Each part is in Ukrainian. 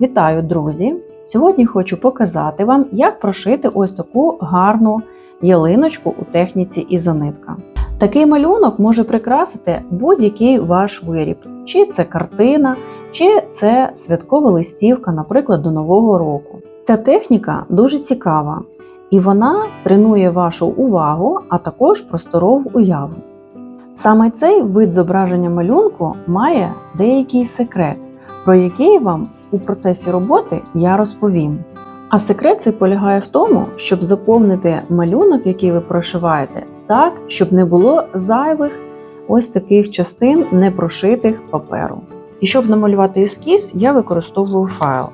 Вітаю, друзі! Сьогодні хочу показати вам, як прошити ось таку гарну ялиночку у техніці ізонитка. Такий малюнок може прикрасити будь-який ваш виріб, чи це картина, чи це святкова листівка, наприклад, до Нового року. Ця техніка дуже цікава і вона тренує вашу увагу, а також просторову уяву. Саме цей вид зображення малюнку має деякий секрет, про який вам у процесі роботи я розповім. А секрет цей полягає в тому, щоб заповнити малюнок, який ви прошиваєте, так, щоб не було зайвих ось таких частин непрошитих паперу. І щоб намалювати ескіз, я використовую файл.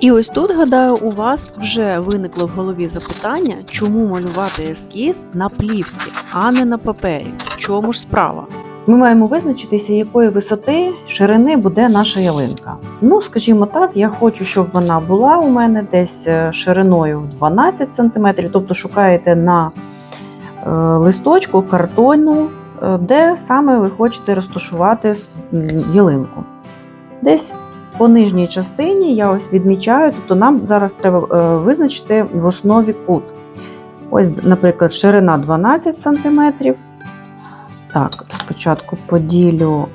І ось тут, гадаю, у вас вже виникло в голові запитання, чому малювати ескіз на плівці, а не на папері. В чому ж справа? Ми маємо визначитися, якої висоти ширини буде наша ялинка. Ну, скажімо так, я хочу, щоб вона була у мене десь е, шириною в 12 см, тобто шукаєте на е, листочку картону, е, де саме ви хочете розташувати м, ялинку.Десь по нижній частині я ось відмічаю, тобто нам зараз треба визначити в основі кут. Ось, наприклад, ширина 12 см. Так, спочатку поділю.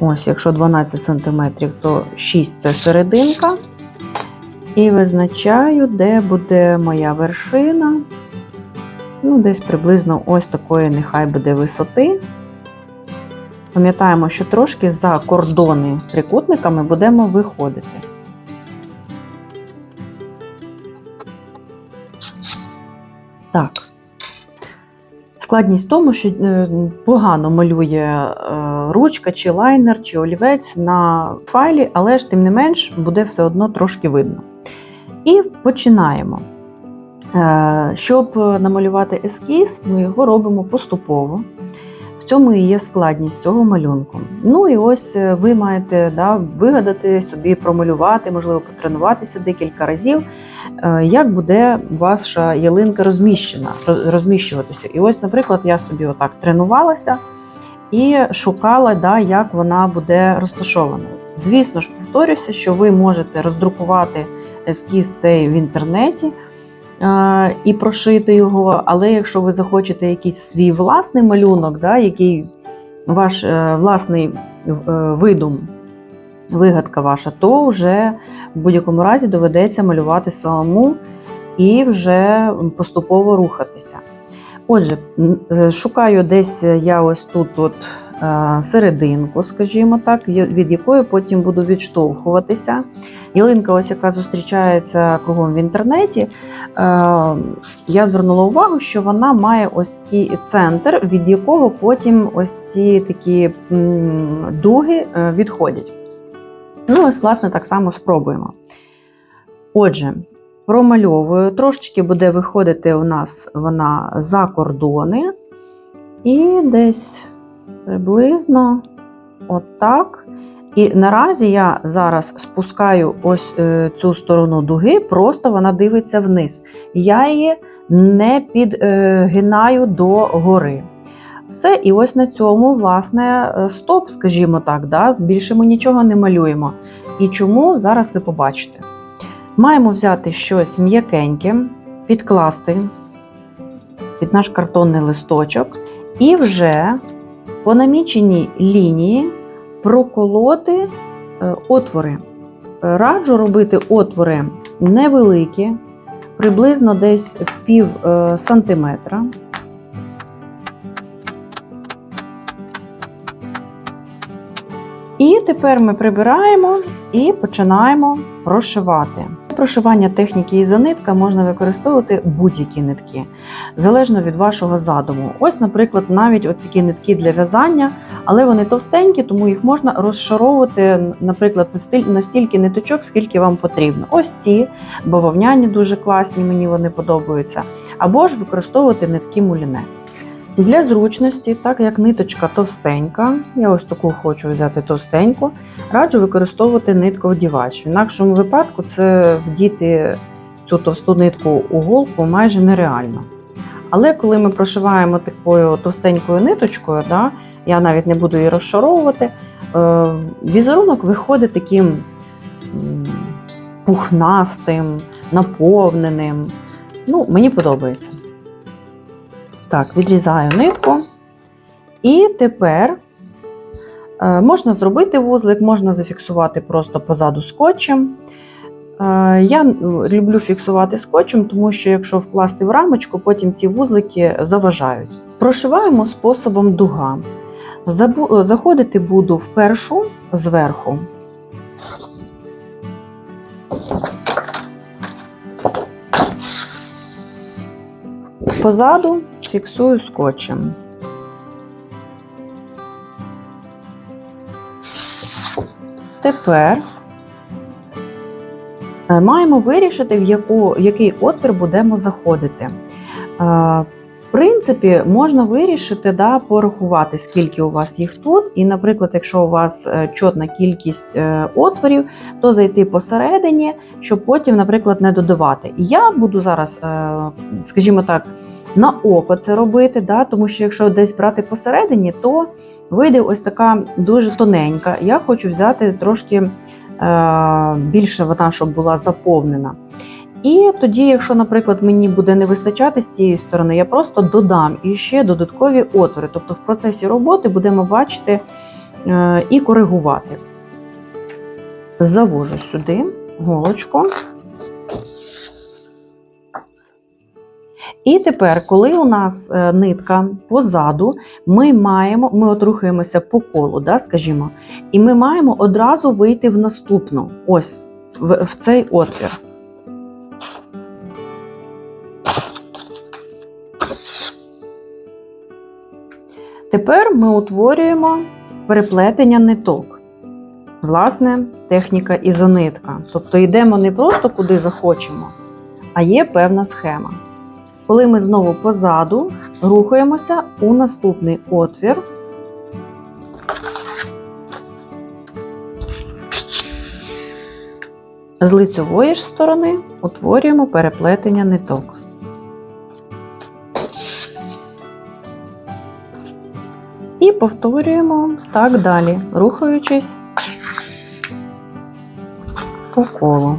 Ось, якщо 12 см, то 6 це серединка. І визначаю, де буде моя вершина. Ну, десь приблизно ось такої нехай буде висоти. Пам'ятаємо, що трошки за кордони трикутниками будемо виходити. Так. Складність в тому, що е, погано малює е, ручка, чи лайнер, чи олівець на файлі, але ж тим не менш буде все одно трошки видно. І починаємо. Е, Щоб намалювати ескіз, ми його робимо поступово. В цьому і є складність цього малюнку. Ну і ось е, ви маєте да, вигадати собі, промалювати, можливо, потренуватися декілька разів, е, як буде ваша ялинка розміщена, розміщуватися. І ось, наприклад, я собі отак тренувалася і шукала, да, як вона буде розташована. Звісно ж, повторюся, що ви можете роздрукувати ескіз цей в інтернеті і прошити його. Але якщо ви захочете якийсь свій власний малюнок, да, який ваш е, власний е, видум, вигадка ваша, то вже в будь-якому разі доведеться малювати самому і вже поступово рухатися. Отже, е, шукаю десь я ось тут от, е, серединку, скажімо так, від якої потім буду відштовхуватися. Ялинка, ось яка зустрічається кругом в інтернеті. Е, я звернула увагу, що вона має ось такий центр, від якого потім ось ці такі дуги е, відходять. Ну, ось, власне, так само спробуємо. Отже, промальовую, трошечки буде виходити у нас вона за кордони. І десь приблизно отак. І наразі я зараз спускаю ось е, цю сторону дуги, просто вона дивиться вниз. Я її не підгинаю до гори. Все, і ось на цьому, власне, е, стоп, скажімо так. Да? Більше ми нічого не малюємо. І чому зараз ви побачите. Маємо взяти щось м'якеньке, підкласти під наш картонний листочок, і вже по наміченій лінії проколоти е, отвори. Раджу робити отвори невеликі, приблизно десь в пів е, сантиметра. І тепер ми прибираємо і починаємо прошивати. Прошивання техніки ізонитка можна використовувати будь-які нитки, залежно від вашого задуму. Ось, наприклад, навіть от такі нитки для в'язання, але вони товстенькі, тому їх можна розшаровувати, наприклад, настіль- настільки ниточок, скільки вам потрібно. Ось ці бавовняні дуже класні, мені вони подобаються. Або ж використовувати нитки муліне. Для зручності, так як ниточка товстенька, я ось таку хочу взяти товстеньку, раджу використовувати нитковдівач. В інакшому випадку це вдіти цю товсту нитку у голку майже нереально. Але коли ми прошиваємо такою товстенькою ниточкою, да, я навіть не буду її розшаровувати, е, візерунок виходить таким пухнастим, наповненим. Ну, мені подобається. Так, відрізаю нитку. І тепер е, можна зробити вузлик, можна зафіксувати просто позаду скотчем. Е, Я люблю фіксувати скотчем, тому що якщо вкласти в рамочку, потім ці вузлики заважають. Прошиваємо способом дуга. Заходити буду в першу зверху. Позаду фіксую скотчем. Тепер е, маємо вирішити, в, яку, в який отвір будемо заходити. Е, В принципі, можна вирішити, да, порахувати, скільки у вас їх тут. І, наприклад, якщо у вас е, чотна кількість отворів, то зайти посередині, щоб потім, наприклад, не додавати. І я буду зараз, скажімо так, на око це робити, да, тому що якщо десь брати посередині, то вийде ось така дуже тоненька. Я хочу взяти трошки е, більше вона, щоб була заповнена. І тоді, якщо, наприклад, мені буде не вистачати з цієї сторони, я просто додам іще додаткові отвори. Тобто в процесі роботи будемо бачити е, і коригувати. Завожу сюди голочку. І тепер, коли у нас е, нитка позаду, ми маємо, ми от рухаємося по колу, да, скажімо, і ми маємо одразу вийти в наступну, ось в, в цей отвір. Тепер ми утворюємо переплетення ниток. Власне, техніка ізонитка. Тобто йдемо не просто куди захочемо, а є певна схема. Коли ми знову позаду рухаємося у наступний отвір. З лицьової ж сторони утворюємо переплетення ниток. І повторюємо так далі, рухаючись по колу.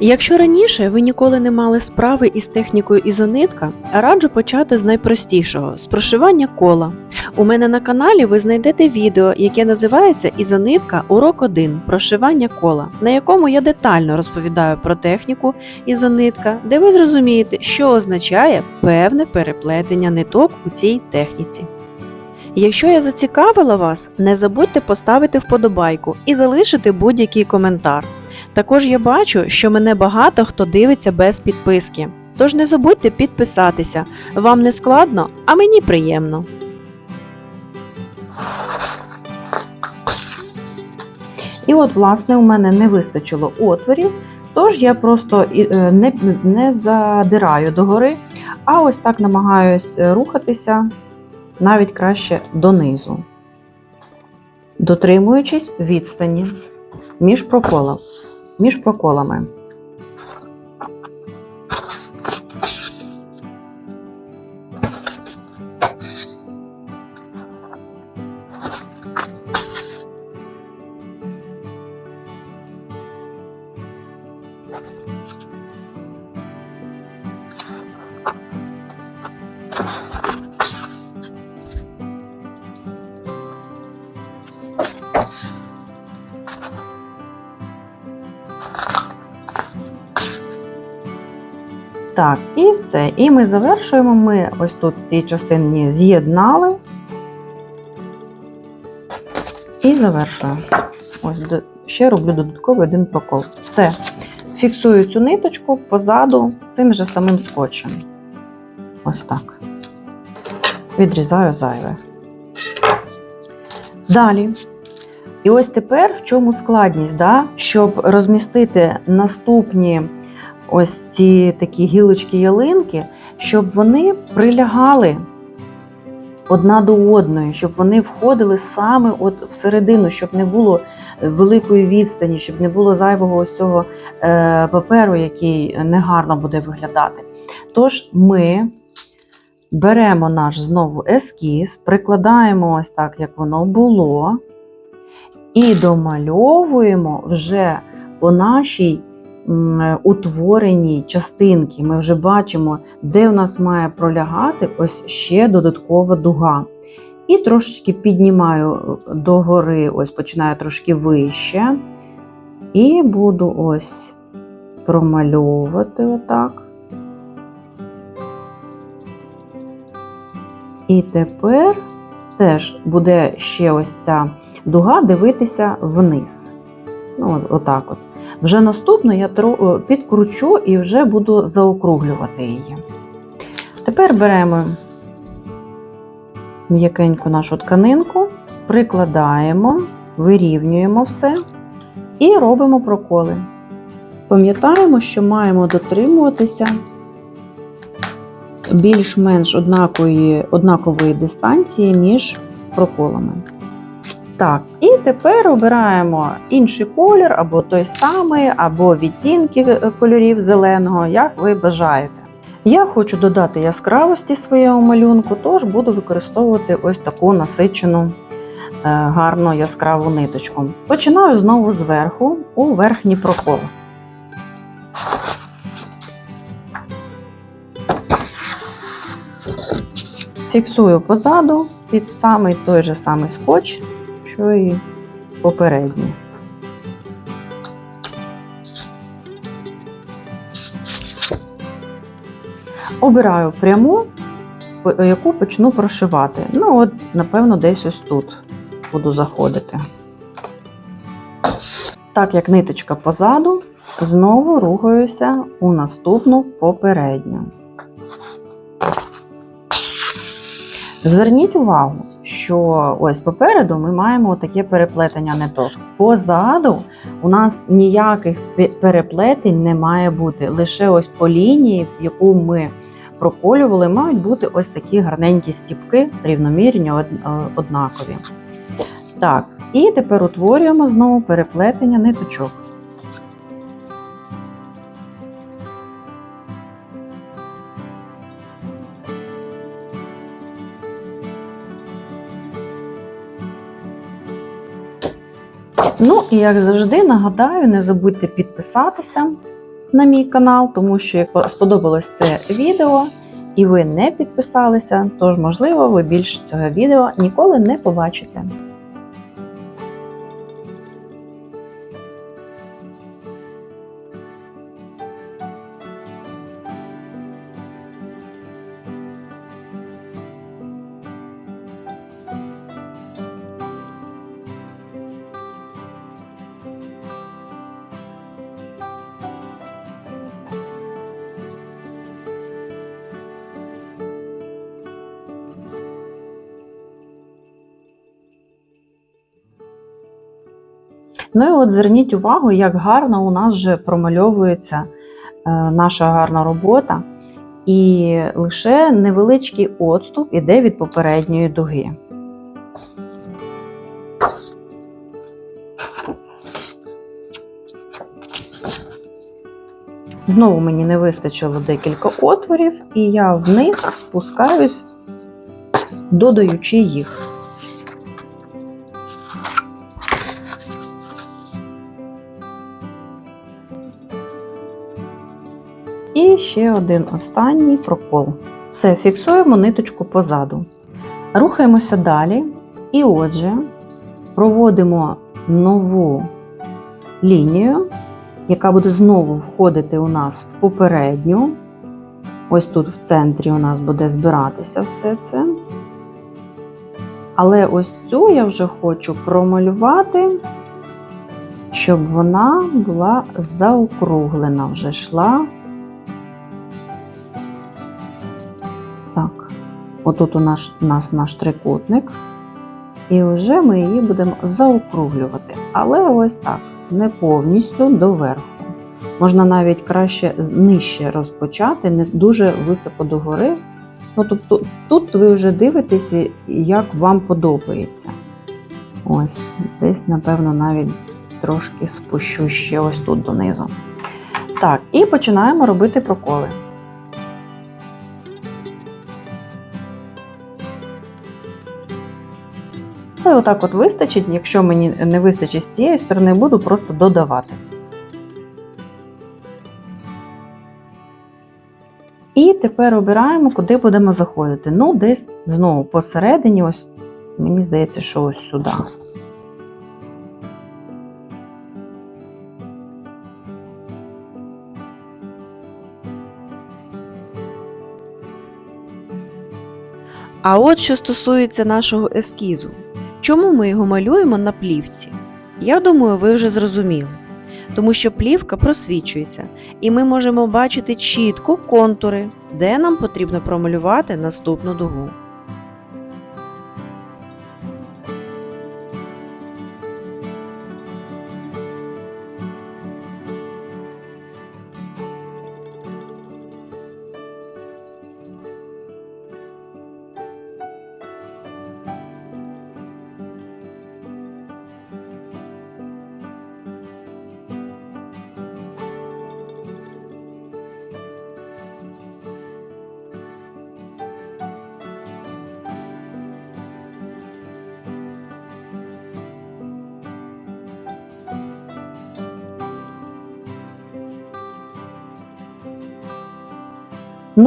Якщо раніше ви ніколи не мали справи із технікою ізонитка, раджу почати з найпростішого з прошивання кола. У мене на каналі ви знайдете відео, яке називається Ізонитка Урок 1 Прошивання кола, на якому я детально розповідаю про техніку ізонитка, де ви зрозумієте, що означає певне переплетення ниток у цій техніці. Якщо я зацікавила вас, не забудьте поставити вподобайку і залишити будь-який коментар. Також я бачу, що мене багато хто дивиться без підписки. Тож не забудьте підписатися. Вам не складно, а мені приємно. І от, власне, у мене не вистачило отворів, тож я просто е, не, не задираю догори, а ось так намагаюсь рухатися навіть краще донизу, дотримуючись відстані між проколом, між проколами. Все. І ми завершуємо. Ми ось тут в цій частині з'єднали і завершуємо. Ось ще роблю додатковий один прокол. Все. Фіксую цю ниточку позаду цим же самим скотчем. Ось так. Відрізаю зайве. Далі. І ось тепер в чому складність, да? щоб розмістити наступні ось ці такі гілочки ялинки, щоб вони прилягали одна до одної, щоб вони входили саме от всередину, щоб не було великої відстані, щоб не було зайвого ось цього е, паперу, який негарно буде виглядати. Тож ми беремо наш знову ескіз, прикладаємо ось так, як воно було, і домальовуємо вже по нашій м, утвореній частинці. Ми вже бачимо, де у нас має пролягати ось ще додаткова дуга. І трошечки піднімаю догори, ось починаю трошки вище. І буду ось промальовувати отак. І тепер теж буде ще ось ця дуга дивитися вниз. Ну, отак от. Вже наступно я е, підкручу і вже буду заокруглювати її. Тепер беремо м'якеньку нашу тканинку, прикладаємо, вирівнюємо все і робимо проколи. Пам'ятаємо, що маємо дотримуватися більш-менш однакової, однакової дистанції між проколами. Так, і тепер обираємо інший колір, або той самий, або відтінки е, кольорів зеленого, як ви бажаєте. Я хочу додати яскравості своєму малюнку, тож буду використовувати ось таку насичену, е, гарну яскраву ниточку. Починаю знову зверху у верхній прокол. Фіксую позаду під самий той же самий скотч, що і попередній. Обираю пряму, яку почну прошивати. Ну, от, напевно, десь ось тут буду заходити. Так як ниточка позаду, знову рухаюся у наступну попередню. Зверніть увагу, що ось попереду ми маємо таке переплетення ниток. Позаду у нас ніяких переплетень не має бути. Лише ось по лінії, яку ми проколювали, мають бути ось такі гарненькі стіпки, рівномірні, е, однакові. Так, і тепер утворюємо знову переплетення ниточок. І як завжди, нагадаю, не забудьте підписатися на мій канал, тому що як сподобалось це відео і ви не підписалися, тож, можливо, ви більше цього відео ніколи не побачите. Ну і от зверніть увагу, як гарно у нас вже промальовується е, наша гарна робота, і лише невеличкий отступ іде від попередньої дуги. Знову мені не вистачило декілька отворів, і я вниз спускаюсь, додаючи їх. Ще один останній прокол. Все, фіксуємо ниточку позаду. Рухаємося далі. І отже, проводимо нову лінію, яка буде знову входити у нас в попередню. Ось тут в центрі у нас буде збиратися все це. Але ось цю я вже хочу промалювати, щоб вона була заокруглена, вже йшла отут у нас, у нас наш трикутник, і вже ми її будемо заокруглювати. Але ось так, не повністю доверху. Можна навіть краще нижче розпочати, не дуже високо догори. Ну, тобто, тут ви вже дивитеся, як вам подобається. Ось, десь, напевно, навіть трошки спущу ще ось тут донизу. Так, і починаємо робити проколи. отак от вистачить, якщо мені не вистачить з цієї сторони, буду просто додавати. І тепер обираємо, куди будемо заходити. Ну, десь знову посередині, ось, мені здається, що ось сюди. А от що стосується нашого ескізу чому ми його малюємо на плівці? Я думаю, ви вже зрозуміли. Тому що плівка просвічується, і ми можемо бачити чітко контури, де нам потрібно промалювати наступну дугу.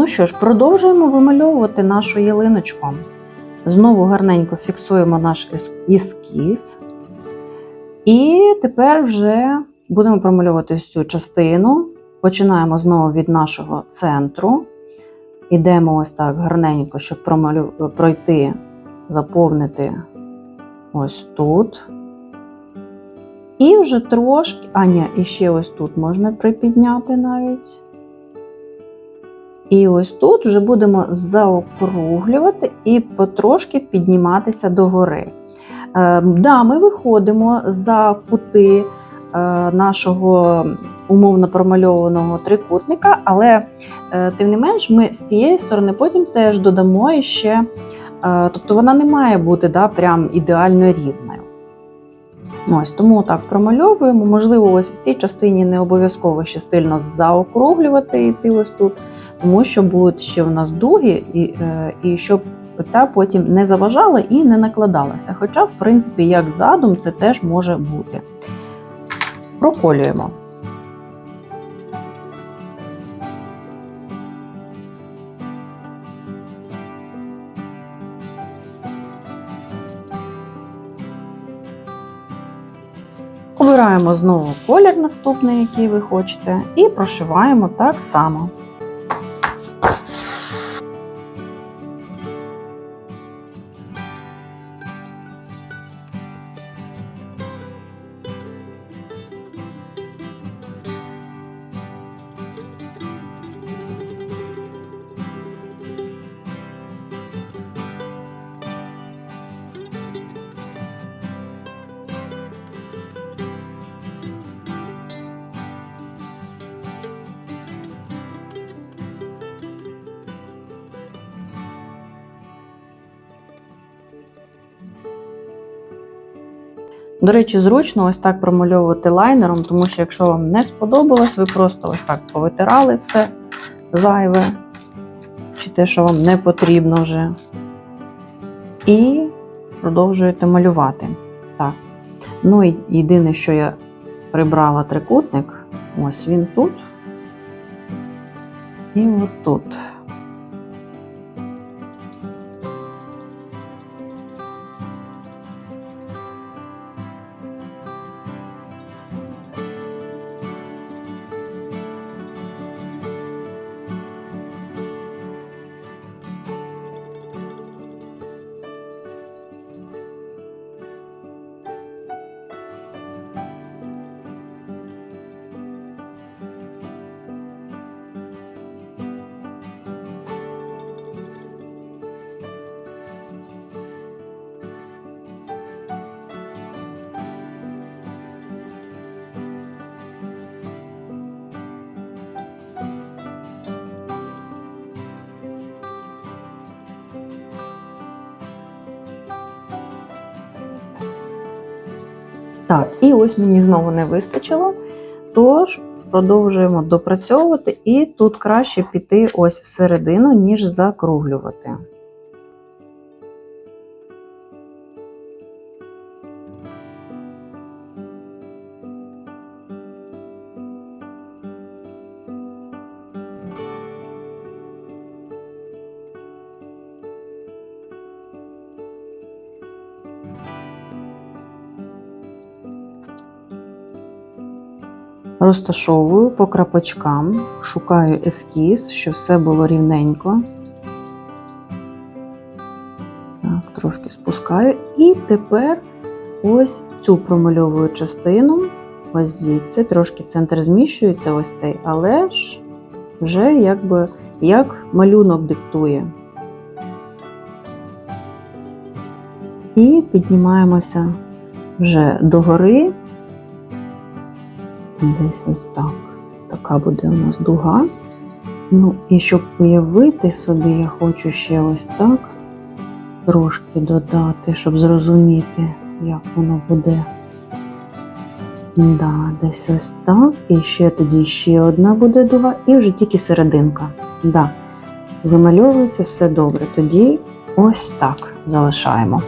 Ну що ж, продовжуємо вимальовувати нашу ялиночку. Знову гарненько фіксуємо наш ескіз. І тепер вже будемо промальовувати цю частину. Починаємо знову від нашого центру. Ідемо ось так гарненько, щоб промалю... пройти, заповнити ось тут. І вже трошки, а ні, і ще ось тут можна припідняти навіть. І ось тут вже будемо заокруглювати і потрошки підніматися догори. Е, да, ми виходимо за кути е, нашого умовно промальованого трикутника, але е, тим не менш ми з цієї сторони потім теж додамо ще, тобто вона не має бути да, прям ідеально рівною. Ось, тому так промальовуємо. Можливо, ось в цій частині не обов'язково ще сильно заокруглювати йти ось тут, тому що будуть ще в нас дуги, і, е, і щоб оця потім не заважала і не накладалася. Хоча, в принципі, як задум, це теж може бути. Проколюємо. Обираємо знову колір наступний, який ви хочете, і прошиваємо так само. До речі, зручно ось так промальовувати лайнером, тому що якщо вам не сподобалось, ви просто ось так повитирали все зайве, чи те, що вам не потрібно вже. І продовжуєте малювати. Так. Ну і єдине, що я прибрала трикутник, ось він тут. І от Так, і ось мені знову не вистачило. Тож продовжуємо допрацьовувати, і тут краще піти ось всередину, ніж закруглювати. Розташовую по крапочкам, шукаю ескіз, щоб все було рівненько. Так, трошки спускаю. І тепер ось цю промальовую частину, ось звідси, трошки центр зміщується, ось цей, але ж вже якби як малюнок диктує. І піднімаємося вже догори. Десь ось так. Така буде у нас дуга. Ну, і щоб уявити собі, я хочу ще ось так трошки додати, щоб зрозуміти, як воно буде. Да, десь ось так. І ще тоді ще одна буде дуга, і вже тільки серединка. Да. Вимальовується все добре. Тоді ось так залишаємо.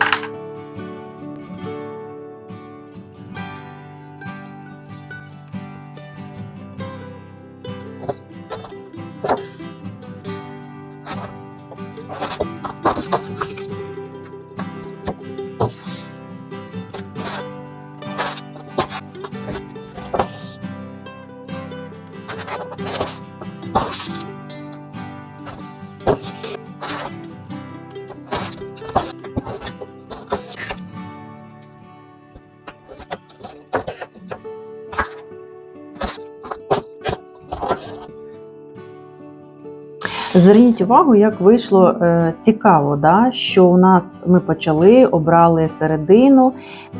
Зверніть увагу, як вийшло е, цікаво, да? що у нас ми почали, обрали середину,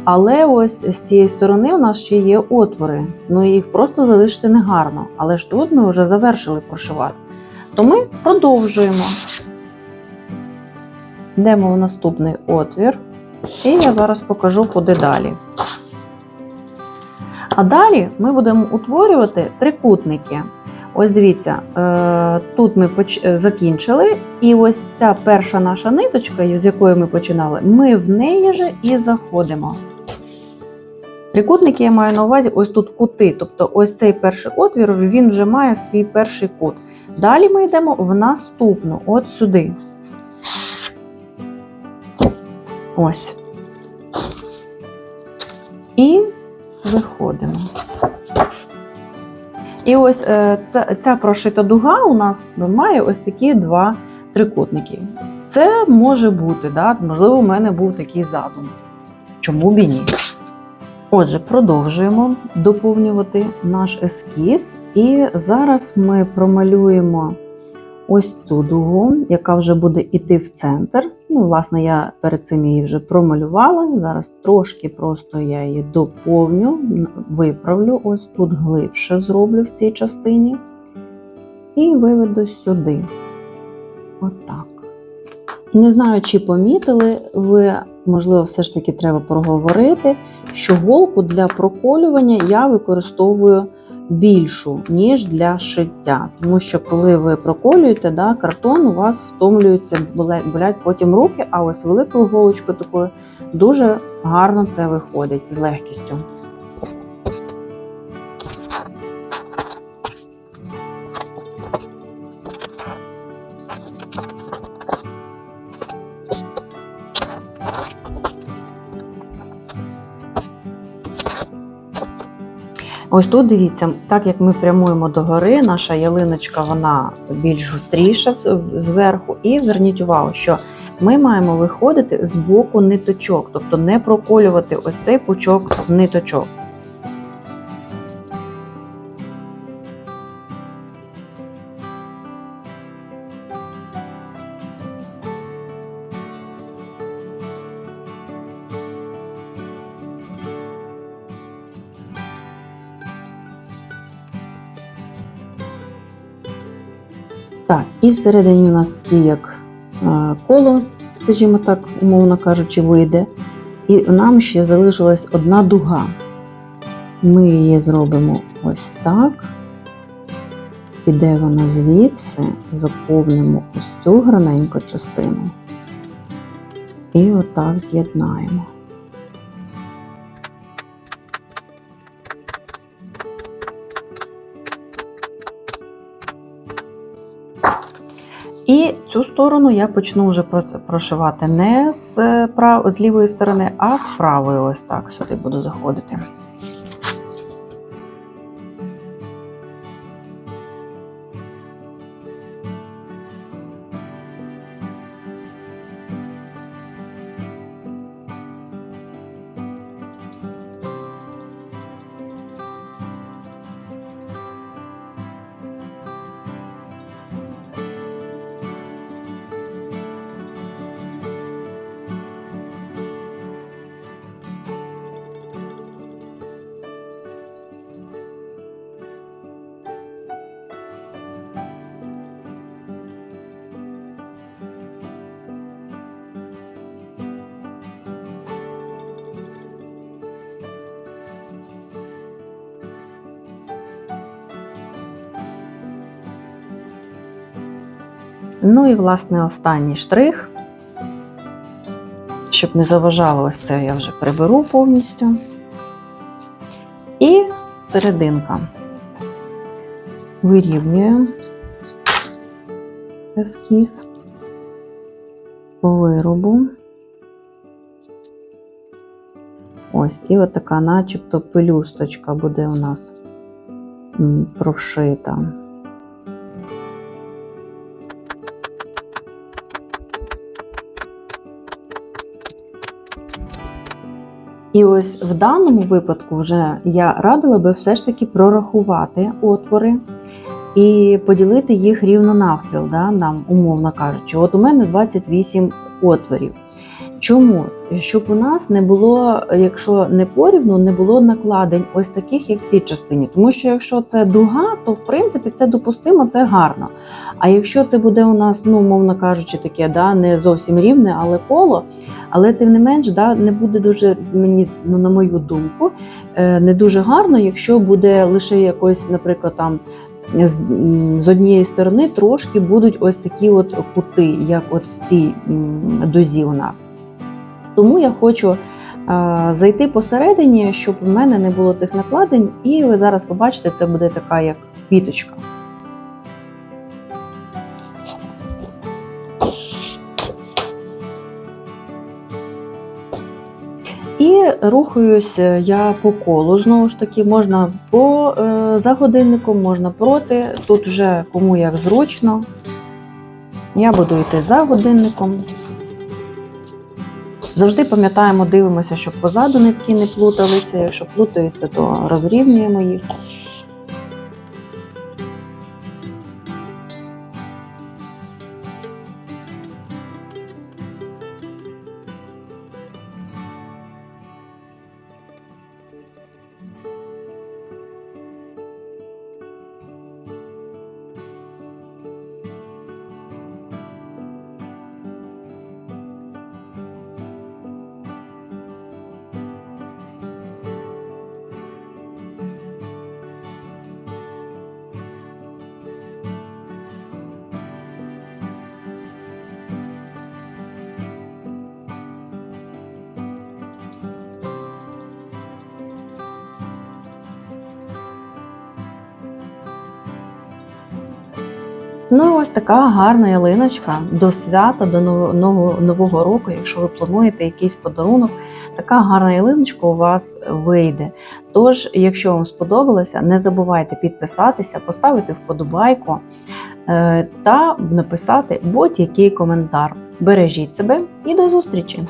але ось з цієї сторони у нас ще є отвори. Ну їх просто залишити негарно. Але ж тут ми вже завершили прошивати. То ми продовжуємо. Йдемо в наступний отвір, і я зараз покажу, куди далі. А далі ми будемо утворювати трикутники. Ось дивіться, е, тут ми е, закінчили, і ось ця перша наша ниточка, з якої ми починали, ми в неї же і заходимо. Трикутники я маю на увазі ось тут кути. Тобто ось цей перший отвір він вже має свій перший кут. Далі ми йдемо в наступну, от сюди. Ось. І виходимо. І ось е, ця, ця прошита дуга у нас має ось такі два трикутники. Це може бути, да? можливо, у мене був такий задум. Чому б і ні? Отже, продовжуємо доповнювати наш ескіз. І зараз ми промалюємо ось цю дугу, яка вже буде йти в центр. Ну, власне, я перед цим її вже промалювала. Зараз трошки просто я її доповню, виправлю, ось тут глибше зроблю в цій частині. І виведу сюди. Отак. Не знаю, чи помітили ви, можливо, все ж таки треба проговорити, що голку для проколювання я використовую більшу, ніж для шиття. Тому що коли ви проколюєте да, картон, у вас втомлюються, болять болять потім руки, а ось великою голочкою такою дуже гарно це виходить з легкістю. Ось тут дивіться, так як ми прямуємо до гори, наша ялиночка вона більш гостріша з- зверху. І зверніть увагу, що ми маємо виходити з боку ниточок, тобто не проколювати ось цей пучок ниточок. І всередині у нас такі як е, коло, скажімо так, умовно кажучи, вийде. І нам ще залишилась одна дуга. Ми її зробимо ось так. Піде вона звідси, заповнимо ось цю граненьку частину. І отак з'єднаємо. Цю сторону я почну вже про прошивати не з, е, прав... з лівої сторони, а з правої. Ось так сюди буду заходити. Ну і, власне, останній штрих. Щоб не заважало ось це, я вже приберу повністю. І серединка. Вирівнюю ескіз по виробу. Ось, і от така, начебто, пелюсточка буде у нас прошита. І ось в даному випадку вже я радила би все ж таки прорахувати отвори і поділити їх рівно навпіл, да, нам, умовно кажучи. От у мене 28 отворів. Чому? Щоб у нас не було, якщо не порівну, не було накладень ось таких, як в цій частині. Тому що якщо це дуга, то в принципі це допустимо, це гарно. А якщо це буде у нас, ну, мовно кажучи, таке, да, не зовсім рівне, але коло, але тим не менш, да, не буде дуже, мені, ну, на мою думку, е, не дуже гарно, якщо буде лише якось, наприклад, там. З, однієї сторони трошки будуть ось такі от кути, як от в цій дозі у нас. Тому я хочу е, зайти посередині, щоб у мене не було цих накладень, і ви зараз побачите, це буде така як квіточка. І рухаюсь я по колу. Знову ж таки, можна по, е, за годинником, можна проти. Тут вже кому як зручно. Я буду йти за годинником. Завжди пам'ятаємо, дивимося, щоб позаду нитки не плуталися. Якщо плутаються, то розрівнюємо їх. Ну, і ось така гарна ялиночка до свята, до нового, року, якщо ви плануєте якийсь подарунок, така гарна ялиночка у вас вийде. Тож, якщо вам сподобалося, не забувайте підписатися, поставити вподобайку е, та написати будь-який коментар. Бережіть себе і до зустрічі!